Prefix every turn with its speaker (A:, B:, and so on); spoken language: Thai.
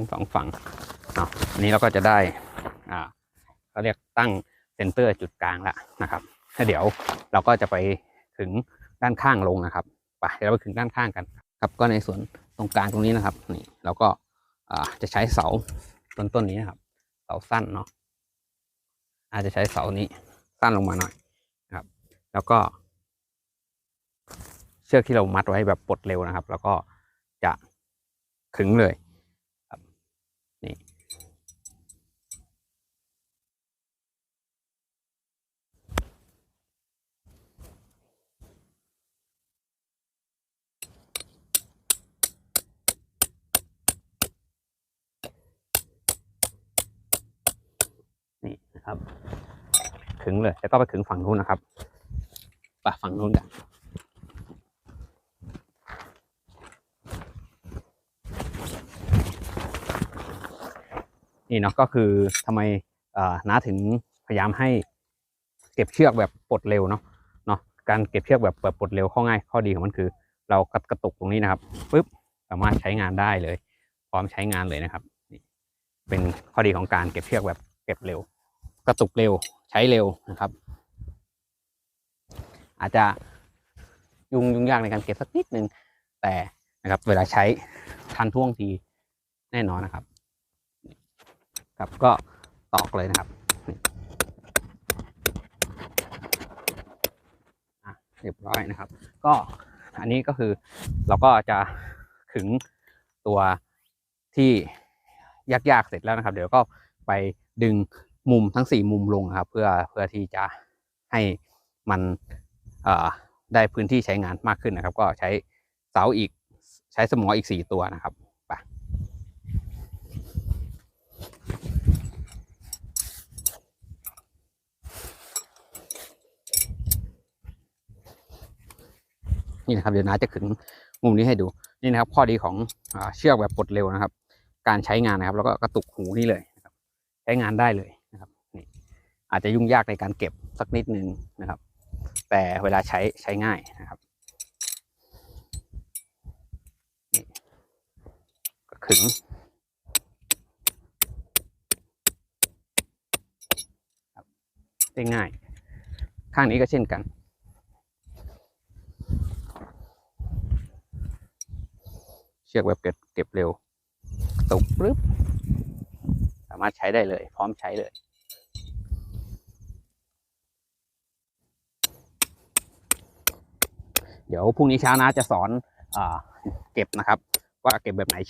A: ทั้งสองฝั่งเนาะอันนี้เราก็จะได้อ่าเขาเรียกตั้งเซนเตอร์จุดกลางแล้วนะครับแล้วเดี๋ยวเราก็จะไปถึงด้านข้างลงนะครับไปเดี๋ยวเราไปถึงด้านข้างกันครับก็ในส่วนตรงกลางตรงนี้นะครับนี่เราก็อ่าจะใช้เสาต้นต้นนี้นะครับ เสาสั้นเนาะอาจจะใช้เสานี้สั้นลงมาหน่อยครับ แล้วก็ เชือกที่เรามัดไว้แบบปลดเร็วนะครับ แล้วก็จะขึงเลย นี่นี่นะครับขึงเลยแล้วก็ไปขึงฝั่งนู้นนะครับไปฝั่งนู้นกัน นี่เนาะก็คือทำไมน้าถึงพยายามให้เก็บเชือกแบบปลดเร็วเนาะเนาะการเก็บเชือกแบบแบบปลดเร็วข้อง่ายข้อดีของมันคือ เรากระกระตุกตรงนี้นะครับปุ๊บสามารถใช้งานได้เลย พร้อมใช้งานเลยนะครับนี่เป็นข้อดีของการเก็บเชือกแบบเก็บเร็ว กระตุกเร็วใช้เร็วนะครับ อาจจะยุ่งยุ่งยากในการเก็บสักนิดนึงแต่นะครับ เวลาใช้ทันท่วงทีแน่นอนนะครับ ครับ ก็ตอกเลยนะครับเรียบร้อยนะครับ ก็อันนี้ก็คือเราก็จะขึงตัวที่ยากๆเสร็จแล้วนะครับ เดี๋ยวก็ไปดึงมุมทั้งสี่มุมลงครับ เพื่อเพื่อที่จะให้มันได้พื้นที่ใช้งานมากขึ้นนะครับ ก็ใช้เสาอีกใช้สมออีกสี่ตัวนะครับ นี่นะครับเดี๋ยวน้าจะขึงมุมนี้ให้ดูนี่นะครับ ข้อดีของอเชือกแบบปลดเร็วนะครับ การใช้งานนะครับ แล้วก็กระตุกหูนี่เลยนะครับ ใช้งานได้เลยนะครับนี่อาจจะยุ่งยากในการเก็บสักนิดนึงนะครับ แต่เวลาใช้ใช้ง่ายนะครับนี่ก็ขึงได้ง่าย ข้างนี้ก็เช่นกัน เชือกแบบเก็บเก็บเร็วตกปึ๊บสามารถใช้ได้เลย พร้อมใช้เลย เดี๋ยวพรุ่งนี้เช้านะจะสอนอเก็บนะครับ ว่าเก็บแบบไหน